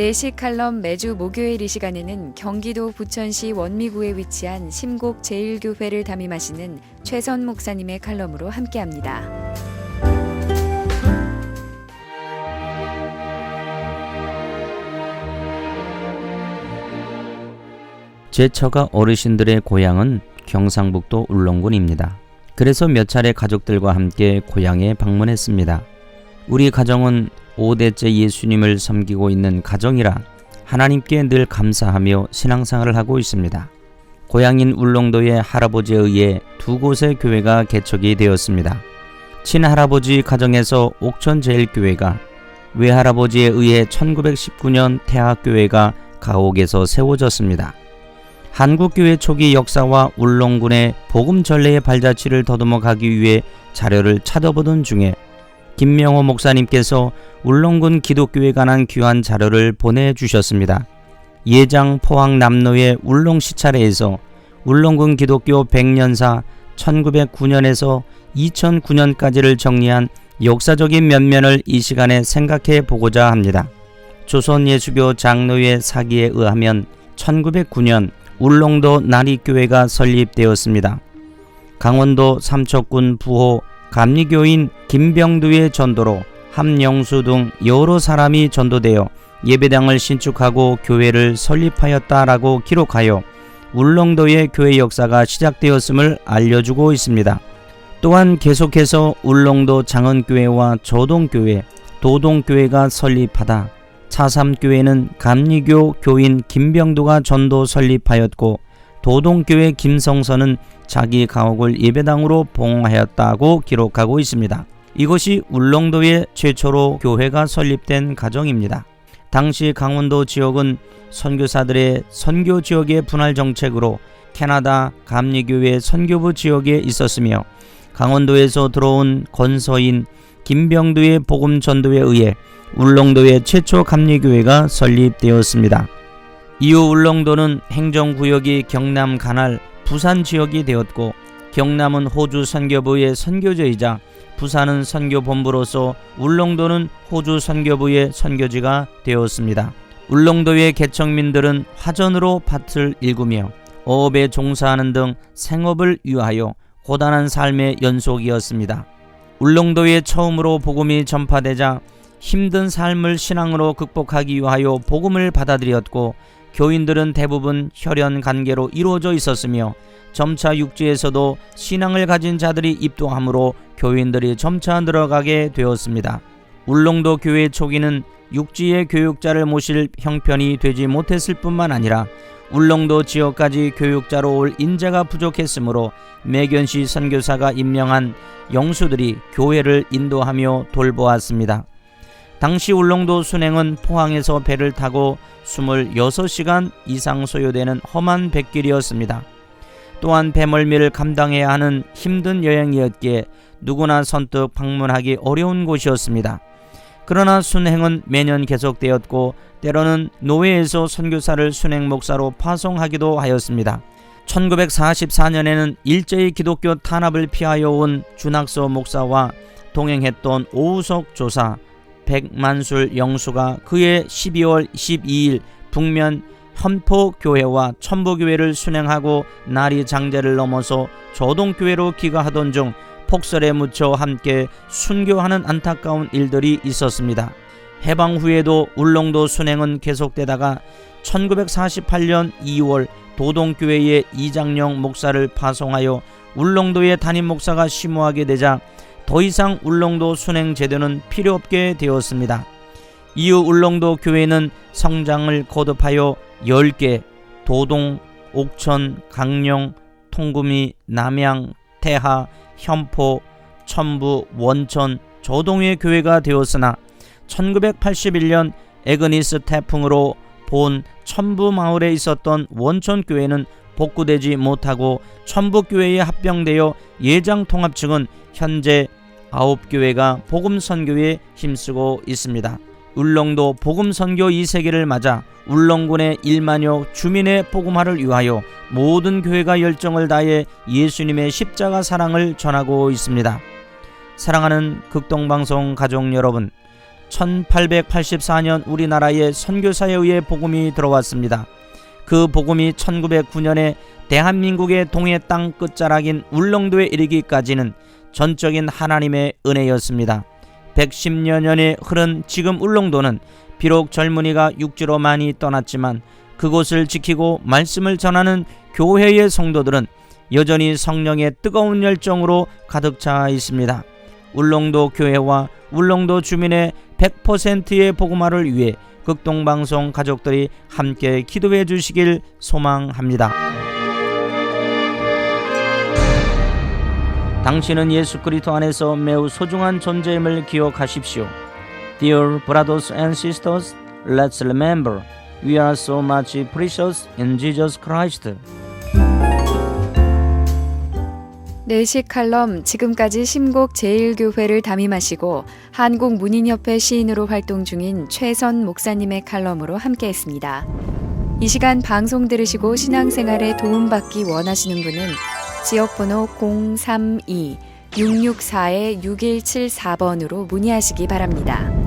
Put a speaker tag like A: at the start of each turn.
A: 내시 칼럼 매주 목요일 이 시간에는 경기도 부천시 원미구에 위치한 심곡 제1교회를 담임하시는 최선 목사님의 칼럼으로 함께합니다.
B: 제 처가 어르신들의 고향은 경상북도 울릉군입니다. 그래서 몇 차례 가족들과 함께 고향에 방문했습니다. 우리 가정은 5대째 예수님을 섬기고 있는 가정이라 하나님께 늘 감사하며 신앙생활을 하고 있습니다. 고향인 울릉도의 할아버지에 의해 두 곳의 교회가 개척이 되었습니다. 친할아버지 가정에서 옥천제일교회가 외할아버지에 의해 1919년 태학교회가 가옥에서 세워졌습니다. 한국교회 초기 역사와 울릉군의 복음 전례의 발자취를 더듬어 가기 위해 자료를 찾아보던 중에 김명호 목사님께서 울릉군 기독교에 관한 귀한 자료를 보내주셨습니다. 예장 포항 남로의 울릉 시찰회에서 울릉군 기독교 100년사 1909년에서 2009년까지를 정리한 역사적인 면면을 이 시간에 생각해 보고자 합니다. 조선 예수교 장로의 사기에 의하면 1909년 울릉도 나리교회가 설립되었습니다. 강원도 삼척군 부호 감리교인 김병두의 전도로 함영수 등 여러 사람이 전도되어 예배당을 신축하고 교회를 설립하였다라고 기록하여 울릉도의 교회 역사가 시작되었음을 알려주고 있습니다. 또한 계속해서 울릉도 장언교회와 조동교회, 도동교회가 설립하다 차삼교회는 감리교 교인 김병두가 전도 설립하였고 도동교회 김성선은 자기 가옥을 예배당으로 봉하였다고 기록하고 있습니다. 이것이 울릉도의 최초로 교회가 설립된 가정입니다. 당시 강원도 지역은 선교사들의 선교 지역의 분할 정책으로 캐나다 감리교회 선교부 지역에 있었으며 강원도에서 들어온 건서인 김병두의 복음 전도에 의해 울릉도의 최초 감리교회가 설립되었습니다. 이후 울릉도는 행정구역이 경남 간할 부산 지역이 되었고 경남은 호주 선교부의 선교지이자 부산은 선교본부로서 울릉도는 호주 선교부의 선교지가 되었습니다. 울릉도의 개척민들은 화전으로 밭을 일구며 어업에 종사하는 등 생업을 위하여 고단한 삶의 연속이었습니다. 울릉도에 처음으로 복음이 전파되자 힘든 삶을 신앙으로 극복하기 위하여 복음을 받아들였고 교인들은 대부분 혈연 관계로 이루어져 있었으며 점차 육지에서도 신앙을 가진 자들이 입도함으로 교인들이 점차 늘어가게 되었습니다. 울릉도 교회 초기는 육지의 교육자를 모실 형편이 되지 못했을 뿐만 아니라 울릉도 지역까지 교육자로 올 인재가 부족했으므로 매견시 선교사가 임명한 영수들이 교회를 인도하며 돌보았습니다. 당시 울릉도 순행은 포항에서 배를 타고 26시간 이상 소요되는 험한 백길이었습니다. 또한 배멀미를 감당해야 하는 힘든 여행이었기에 누구나 선뜻 방문하기 어려운 곳이었습니다. 그러나 순행은 매년 계속되었고 때로는 노예에서 선교사를 순행 목사로 파송하기도 하였습니다. 1944년에는 일제히 기독교 탄압을 피하여 온 준학서 목사와 동행했던 오우석 조사 백만술 영수가 그해 12월 12일 북면 현포교회와 천부교회를 순행하고 나리 장제를 넘어서 조동교회로 귀가하던 중 폭설에 묻혀 함께 순교하는 안타까운 일들이 있었습니다. 해방 후에도 울릉도 순행은 계속되다가 1948년 2월 도동교회의 이장령 목사를 파송하여 울릉도의 담임 목사가 심호하게 되자 더 이상 울릉도 순행 제도는 필요 없게 되었습니다. 이후 울릉도 교회는 성장을 거듭하여 10개 도동, 옥천, 강령, 통구미, 남양, 태하, 현포, 천부, 원천, 조동의 교회가 되었으나 1981년 에그니스 태풍으로 본 천부 마을에 있었던 원천 교회는 복구되지 못하고 천부 교회에 합병되어 예장 통합 측은 현재 아홉 교회가 복음 선교에 힘쓰고 있습니다. 울릉도 복음 선교 2세기를 맞아 울릉군의 1만여 주민의 복음화를 위하여 모든 교회가 열정을 다해 예수님의 십자가 사랑을 전하고 있습니다. 사랑하는 극동방송 가족 여러분, 1884년 우리나라에 선교사에 의해 복음이 들어왔습니다. 그 복음이 1909년에 대한민국의 동해 땅 끝자락인 울릉도에 이르기까지는 전적인 하나님의 은혜였습니다. 110여 년이 흐른 지금 울릉도는 비록 젊은이가 육지로 많이 떠났지만 그곳을 지키고 말씀을 전하는 교회의 성도들은 여전히 성령의 뜨거운 열정으로 가득 차 있습니다. 울릉도 교회와 울릉도 주민의 100%의 복음화를 위해 극동방송 가족들이 함께 기도해 주시길 소망합니다. 당신은 예수 그리스도 안에서 매우 소중한 존재임을 기억하십시오. Dear brothers and sisters, let's remember we are so much precious in Jesus Christ.
A: 내식 칼럼 지금까지 심곡 제1교회를 담임하시고 한국 문인협회 시인으로 활동 중인 최선 목사님의 칼럼으로 함께했습니다. 이 시간 방송 들으시고 신앙생활에 도움받기 원하시는 분은 지역번호 032-664-6174번으로 문의하시기 바랍니다.